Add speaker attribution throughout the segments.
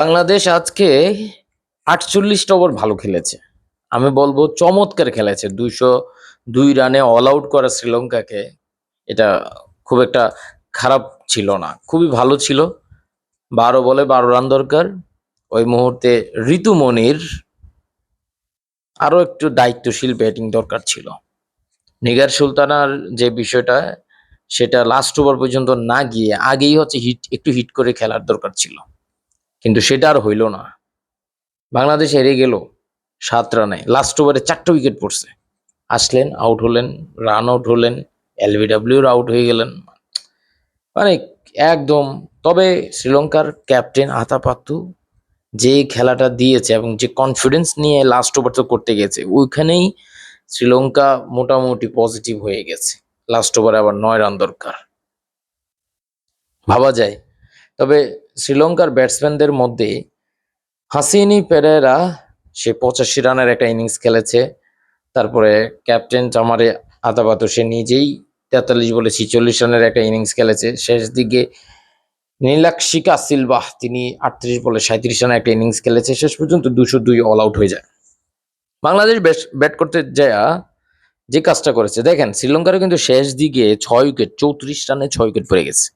Speaker 1: বাংলাদেশ আজকে আটচল্লিশটা ওভার ভালো খেলেছে। আমি বলব চমৎকার খেলেছে। দুইশো দুই রানে অল আউট করা শ্রীলঙ্কাকে এটা খুব একটা খারাপ ছিল না। খুবই ভালো ছিল। বারো বলে বারো রান দরকার। ওই মুহূর্তে ঋতুমণির আরও একটু দায়িত্বশীল ব্যাটিং দরকার ছিল। নিগার সুলতানার যে বিষয়টা, সেটা লাস্ট ওভার পর্যন্ত না গিয়ে আগেই হচ্ছে হিট একটু হিট করে খেলার দরকার ছিল। কিন্তু সেটা আর হইল না। বাংলাদেশ হেরে গেল, সাত রানে। লাস্ট ওভারে চারটে উইকেট পড়ছে। আসলেন আউট হলেন রান আউট হলেন এলবিডাব্লিউর আউট হয়ে গেলেন। মানে একদম, তবে শ্রীলঙ্কার ক্যাপ্টেন আতাপাত্তু যে খেলাটা দিয়েছে এবং যে কনফিডেন্স নিয়ে লাস্ট ওভার তো করতে গেছে, ওইখানেই শ্রীলঙ্কা মোটামুটি পজিটিভ হয়ে গেছে। লাস্ট ওভারে আবার নয় রান দরকার। ভাবা যায়। তবে শ্রীলঙ্কার ব্যাটসম্যানদের মধ্যে হাসিনি পেরেরা, সে পঁচাশি রানের একটা ইনিংস খেলেছে। তারপরে ক্যাপ্টেন চামারে আদাবাতো, সে নিজেই তেতাল্লিশ বলে ছিচল্লিশ রানের একটা ইনিংস খেলেছে। শেষ দিকে নীলাক্ষিকা সিলভা, তিনি আটত্রিশ বলে সাঁত্রিশ রানের একটা ইনিংস খেলেছে। শেষ পর্যন্ত দুশো দুই অল আউট হয়ে যায়। বাংলাদেশ ব্যাট করতে যায়, যে কাজটা করেছে। দেখেন, শ্রীলঙ্কারও কিন্তু শেষ দিকে ছয় উইকেট, চৌত্রিশ রানে ছয় উইকেট পড়ে গেছে।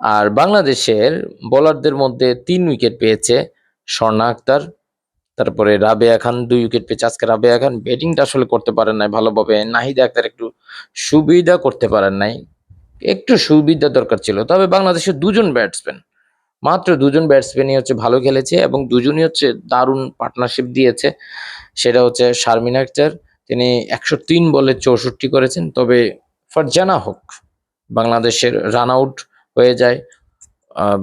Speaker 1: আর বাংলাদেশের বোলারদের মধ্যে তিন উইকেট পেয়েছে স্বর্ণা আক্তার, তারপরে রাবেয়া খান, দুই উইকেট পেয়েছে। আজকে রাবেয়া খান ব্যাটিংটা আসলে করতে পারেন নাই ভালোভাবে। নাহিদা আক্তার একটু সুবিধা করতে পারেন নাই। একটু সুবিধা দরকার ছিল। তবে বাংলাদেশের দুজন ব্যাটসম্যান মাত্র দুজন ব্যাটসম্যানই হচ্ছে ভালো খেলেছে এবং দুজনই হচ্ছে দারুণ পার্টনারশিপ দিয়েছে। সেটা হচ্ছে শারমিন আক্তার। তিনি একশো তিন বলে চৌষট্টি করেছেন। তবে ফারজানা হোক বাংলাদেশের রান আউট হয়ে যায়।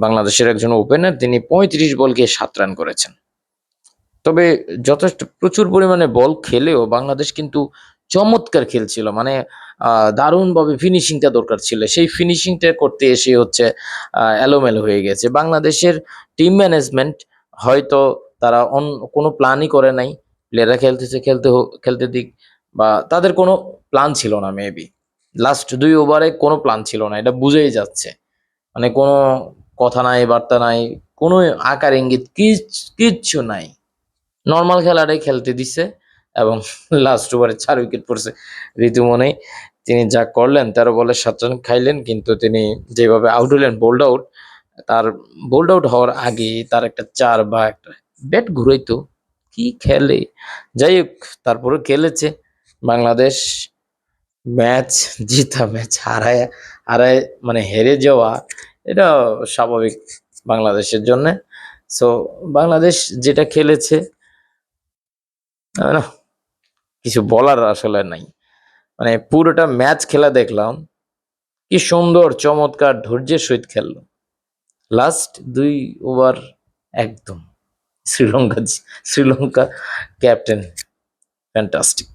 Speaker 1: বাংলাদেশের একজন ওপেনার তিনি পঁয়ত্রিশ বল সাত রান করেছেন। তবে যথেষ্ট, প্রচুর পরিমাণে বল খেলেও বাংলাদেশ কিন্তু চমৎকার খেলছিল। মানে দারুণভাবে ফিনিশিংটা দরকার ছিল। সেই ফিনিশিংটা করতে এসে হচ্ছে এলোমেলো হয়ে গেছে। বাংলাদেশের টিম ম্যানেজমেন্ট হয়তো তারা অন্য কোনো প্ল্যানই করে নাই। প্লেয়াররা খেলতেছে, খেলতে খেলতে দিক বা তাদের কোনো প্ল্যান ছিল না মেবি লাস্ট দুই ওভারে কোনো প্ল্যান ছিল না। এটা বুঝেই যাচ্ছে। মানে কোনো কথা নাই, বার্তা নাই, কোনো আকার ইঙ্গিত কিচ্ছু নাই। নর্মাল খেলাটাই খেলতে দিছে এবং লাস্ট ওভারে চার উইকেট পড়ছে। ঋতুমনে তিনি যা করলেন, তেরো বলে সাত রান খাইলেন, কিন্তু তিনি যেভাবে আউট হলেন বোল্ড আউট তার বোল্ড আউট হওয়ার আগে তার একটা চার বা একটা ব্যাট ঘুরাইতো। কি খেলে? যাই হোক তারপরে খেলেছে। বাংলাদেশ ম্যাচ জিতা ম্যাচ হারায় হারায় মানে হেরে যাওয়া এটা স্বাভাবিক বাংলাদেশের জন্য। সো বাংলাদেশ যেটা খেলেছে, না, কিছু বলার আসলে নাই। মানে পুরোটা ম্যাচ খেলা দেখলাম, কি সুন্দর, চমৎকার, ধৈর্যের সহিত খেললো। লাস্ট দুই ওভার একদম। Sri Lanka Sri Lanka captain fantastic